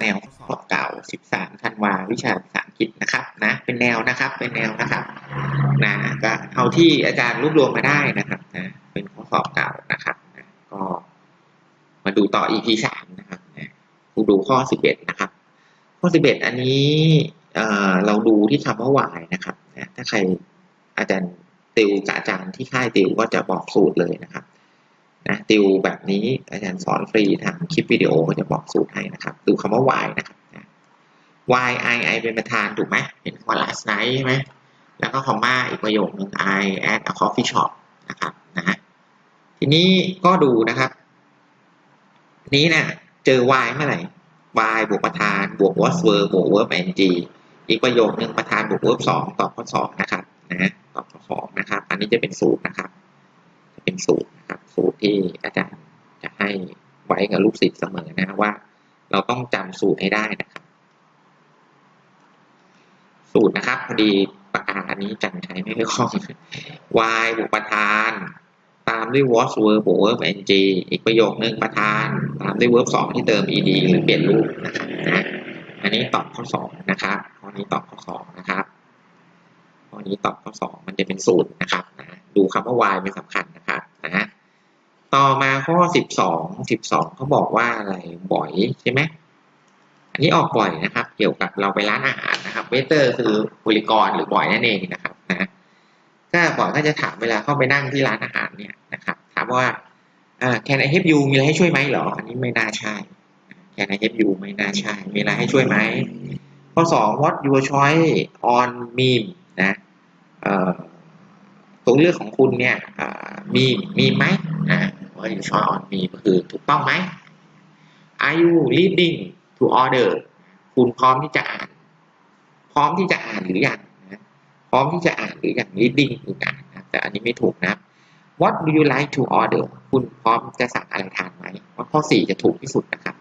แนวข้อสอบเก่า 13 ธันวาวิชาภาษาอังกฤษนะครับนะเป็นแนวนะครับเป็นแนวนะครับนะก็เอาที่อาจารย์รวบรวมมาได้นะครับนะเป็นข้อสอบเก่านะครับนะก็มาดูต่อ EP สามนะครับนะกูดูข้อ 11 นะครับ ข้อ 11 อันนี้เอ่อเราดูที่คำว่า why นะครับนะถ้าใครอาจารย์ติวกับอาจารย์ที่ค่ายติวก็จะบอกสูตรเลยนะครับ นะติวแบบนี้อาจารย์สอนฟรีทางคลิปวิดีโอจะบอกสูตรให้นะครับดูคำว่า y นะครับ y i i เป็นประธานถูกไหมเห็นคำว่า last night ใช่ไหมแล้วก็คอมมาอีกประโยคนึง I at a coffee shop นะครับนะฮะทีนี้ก็ดูนะครับนี้นะเจอ y เมื่อไหร่ y บวกประธาน บวก was verb บวก verb ing อีกประโยคนึงประธานบวก verb สองตอบข้อสองนะครับนะตอบข้อสอนะครับ อันนี้จะเป็นสูตรนะครับ จะเป็นสูตร สูตรที่อาจารย์จะให้ไว้กับลูกศิษย์เสมอนะว่า เราต้องจำสูตรให้ได้นะครับ สูตรนะครับ พอดีปากกาอันนี้จันใช้ไม่ค่อยคล่อง y บวกประธาน ตามด้วย was verb บวก verb ng อีกประโยคนึงประธาน ตามด้วย verb สองที่เติม ed หรือเปลี่ยนรูปนะครับนะอันนี้ตอบข้อสองนะครับข้อนี้ตอบข้อสองนะครับข้อนี้ตอบข้อสองมันจะเป็นสูตรนะครับนะดูคำว่า y เป็นสำคัญ ต่อมาข้อสิบสองสิบสองเขาบอกว่าอะไรบ่อยใช่ไหมอันนี้ออกบ่อยนะครับ เกี่ยวกับเราไปร้านอาหารนะครับเวเตอร์คือบริกรหรือบ่อยนั่นเองนะครับนะก็บ่อยก็จะถามเวลาเข้าไปนั่งที่ร้านอาหารเนี่ยนะครับ ถามว่า can I help you มีอะไรให้ช่วยไหมเหรอ อันนี้ไม่น่าใช่ can I help you ไม่น่าใช่ มีอะไรให้ช่วยไหมข้อสอง what your choice on meme นะเออตัวเลือกของคุณเนี่ยมีมีไหมนะ อ่า what your choice on meme ก็คือถูกต้องไหม are you reading to order คุณพร้อมที่จะอ่าน พร้อมที่จะอ่านหรือยังนะพร้อมที่จะอ่านหรือยัง reading คืออ่านนะแต่อันนี้ไม่ถูกนะ what do you like to order คุณพร้อมจะสั่งอะไรทานไหมว่าข้อสี่จะถูกที่สุดนะครับ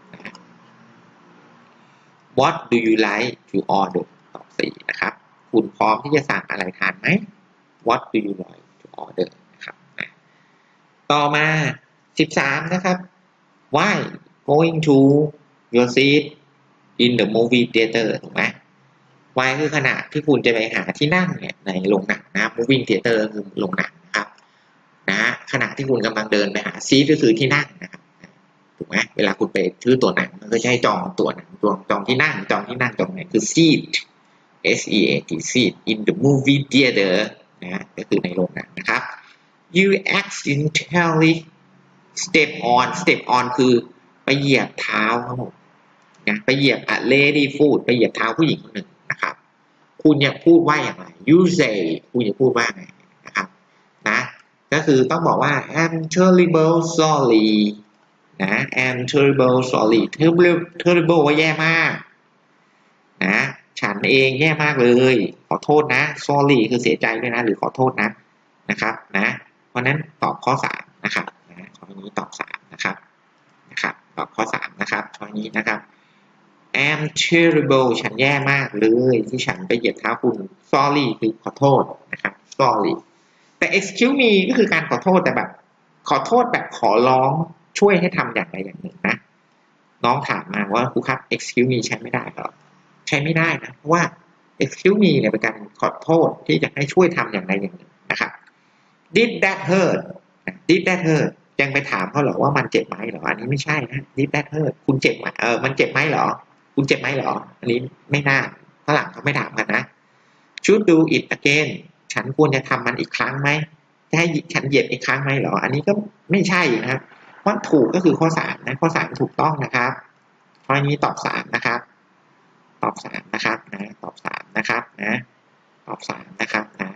what do you like to order ตอบสี่นะครับ คุณพร้อมที่จะสั่งอะไรทานไหม what do you like to order นะครับ ต่อมา 13 นะครับ why going to your seat in the movie theater ถูกไหม why คือขณะที่คุณจะไปหาที่นั่งเนี่ยในโรงหนังนะ moving theater คือโรงหนังนะครับนะขณะที่คุณกำลังเดินไปหา seat ก็คือที่นั่งนะครับถูกไหมเวลาคุณไปซื้อตั๋วหนังมันก็จะให้จองตั๋วหนังจองจองที่นั่งจองที่นั่งจองไหนคือ seat S E A T seat in the movie theater นะก็คือในโรงหนังนะครับ you accidentally step on step on คือไปเหยียบเท้าครับผมนะไปเหยียบ a lady foot ไปเหยียบเท้าผู้หญิงคนหนึ่งนะครับ คุณอยากพูดว่าอย่างไร you say คุณอยากพูดว่าไงนะครับนะก็คือต้องบอกว่า I'm terrible sorry นะ I'm terrible sorry terrible terrible ว่าแย่มากนะฉันเองแย่มากเลย ขอโทษนะ sorry คือเสียใจด้วยนะ หรือขอโทษนะนะครับนะ เพราะนั้นตอบข้อสามนะครับ นี้ตอบสามนะครับนะครับตอบข้อสามนะครับข้อนี้นะครับ am terrible ฉันแย่มากเลยที่ฉันไปเหยียบเท้าคุณ sorry คือขอโทษนะครับ sorry แต่ excuse me ก็คือการขอโทษแต่แบบ ขอโทษแบบขอร้องช่วยให้ทำอย่างใดอย่างหนึ่งนะ น้องถามมาว่าครูครับ excuse me ใช้ไม่ได้หรอใช้ไม่ได้นะเพราะว่า excuse me เนี่ยเป็นการขอโทษที่จะให้ช่วยทำอย่างใดอย่างหนึ่งนะครับ did that hurt did that hurt ยังไปถามเขาหรอว่ามันเจ็บไหมหรออันนี้ไม่ใช่นะ did that hurt คุณเจ็บไหมเออมันเจ็บไหมหรอ คุณเจ็บไหมหรอ อันนี้ไม่น่าฝรั่งเขาไม่ถามกันนะ should do it again ฉันควรจะทำมันอีกครั้งไหมจะให้ฉันเหยียบอีกครั้งไหมหรอ อันนี้ก็ไม่ใช่นะครับเพราะถูกก็คือข้อสามนะข้อสามถูกต้องนะครับข้อนี้ตอบสามนะครับ ตอบสามนะครับนะตอบสามนะครับนะตอบสามนะครับนะ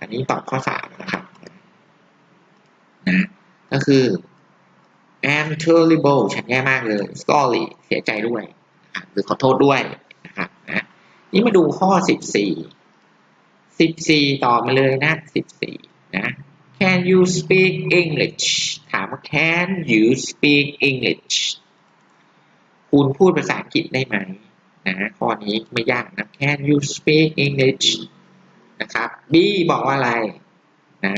อันนี้ตอบข้อสามนะครับนะ ก็คือ am terrible ฉันแย่มากเลย sorry เสียใจด้วยหรือขอโทษด้วยนะครับนะนี่มาดูข้อสิบสี่สิบสี่ต่อมาเลยนะสิบสี่นะ can you speak English ถามว่า can you speak English คุณพูดภาษาอังกฤษได้ไหมนะข้อนี้ไม่ยากนะ can you speak English นะครับ B บอกว่าอะไร นะ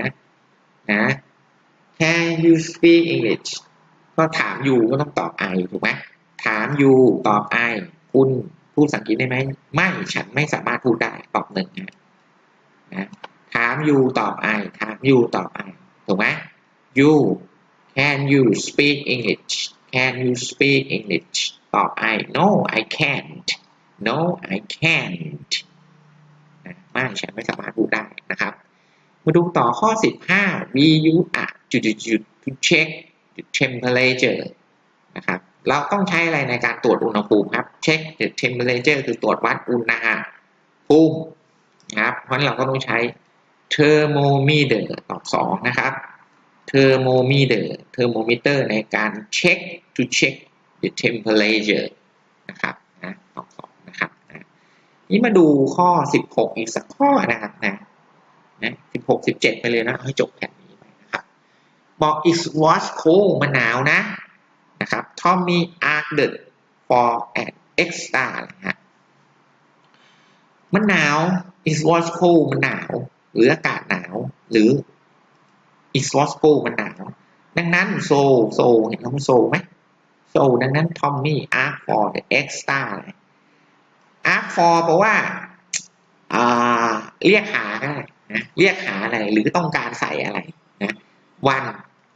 นะ can you speak English ก็ถามอยู่ก็ต้องตอบ I ถูกไหมถาม you ตอบ I คุณพูดภาษาอังกฤษได้ไหม ไม่ฉันไม่สามารถพูดได้ตอบหนึ่งนะนะถาม you ตอบ I ถาม you ตอบ I ถูกไหม you can you speak English can you speak English ตอบ I no I can't no I can't นะไม่ฉันไม่สามารถพูดได้นะครับ มาดูต่อข้อ 15 we use a จุดจุด to check the temperature นะครับ เราต้องใช้อะไรในการตรวจอุณหภูมิครับ check the temperature คือตรวจวัดอุณหภูมินะครับ เพราะนั้เราก็ต้องใช้ thermometer ตอบ2นะครับ thermometer thermometer ในการเช็ค to check the temperature นะครับนะตอบ2นะครับนะนี่มาดูข้อ 16 อีกสักข้อนะครับนะนะ16 17ไปเลยนะให้จบแผ่น บอก it was cold มันหนาวนะนะครับ Tommy asked for an extra นะฮะมันหนาว it was cold มันหนาว หรืออากาศหนาว หรือ it was cold มันหนาว ดังนั้น so so เห็นคำว่า so ไหม so ดังนั้น Tommy asked for the extra ask for แปลว่าเรียกหาก็ได้นะเรียกหาอะไรหรือต้องการใส่อะไรนะวัน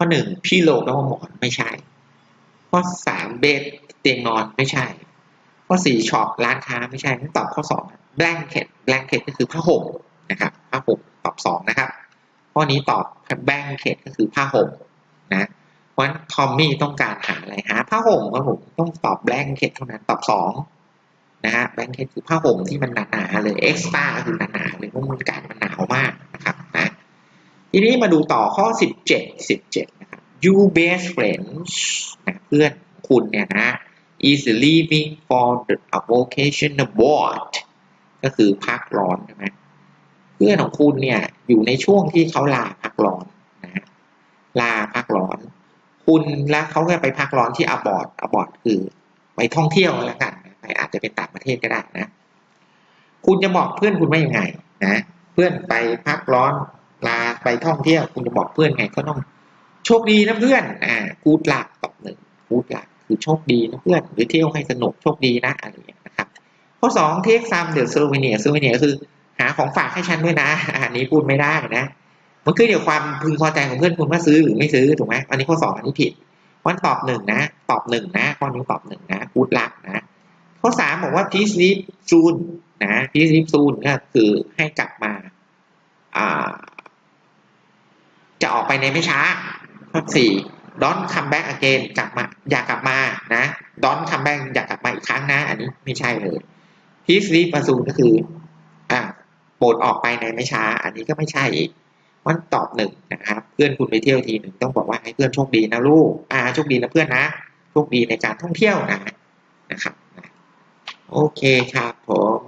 อหนึ่งพี่โลแปลว่าหมอนไม่ใช่ ข้อสามเบดเตียงนอนไม่ใช่ ข้อสี่ช็อปร้านค้าไม่ใช่งั้นตอบข้อสอง blanket blanket ก็คือผ้าห่มนะครับผ้าห่มตอบสองนะครับ ข้อนี้ตอบ blanket ก็คือผ้าห่มนะเพราะฉะนั้นทอมมี่ต้องการหาอะไรหาผ้าห่มครับผมต้องตอบ blanket เท่านั้นตอบสองนะฮะ blanket คือผ้าห่มที่มันหนาๆเลย extra ก็คือหนาๆเลยเพราะมันกาศมันหนาวมาก ทีนี้มาดูต่อข้อสิบเจ็ดสิบเจ็ดนะครับ you best friends นะเพื่อนคุณเนี่ยนะ is leaving for the a vacation abroad ก็คือพักร้อนใช่ไหมเพื่อนของคุณเนี่ยอยู่ในช่วงที่เขาลาพักร้อนนะลาพักร้อน คุณแล้วเขาก็ไปพักร้อนที่อบอร์ดอบอร์ดคือไปท่องเที่ยวแล้วกันไปอาจจะเป็นต่างประเทศก็ได้นะ คุณจะบอกเพื่อนคุณว่ายังไงนะ เพื่อนไปพักร้อน ไปท่องเที่ยวคุณจะบอกเพื่อนไงก็ต้องโชคดีนะเพื่อน อ่ากูดหลักตอบหนึ่งกูดหลักคือโชคดีนะเพื่อน หรือเที่ยวให้สนุกโชคดีนะอะไรอย่างเงี้ยนะครับ ข้อสองเทคซัมเดี๋ยวโซเวเนียโซเวเนียคือหาของฝากให้ฉันด้วยนะอันนี้พูดไม่ได้นะ มันคือเดี๋ยวความพึงพอใจของเพื่อนคุณว่าซื้อหรือไม่ซื้อถูกไหมอันนี้ข้อสองอันนี้ผิดเพราะตอบหนึ่งนะ ตอบหนึ่งนะข้อนี้ตอบหนึ่งนะกูดลักนะข้อสามบอกว่า please leave soon นะ please leave soon ก็คือให้กลับมาอ่า จะออกไปในไม่ช้าข้อสี่ don't come back again กลับมาอย่ากลับมานะ don't come back อย่ากลับมาอีกครั้งนะ อันนี้ไม่ใช่เลย please leave soon ก็คืออ่าโปรดออกไปในไม่ช้า อันนี้ก็ไม่ใช่อีกมันตอบหนึ่งนะครับ เพื่อนคุณไปเที่ยวทีหนึ่งต้องบอกว่าให้เพื่อนโชคดีนะลูกอ่าโชคดีนะเพื่อนนะโชคดีในการท่องเที่ยวนะนะครับโอเคครับผม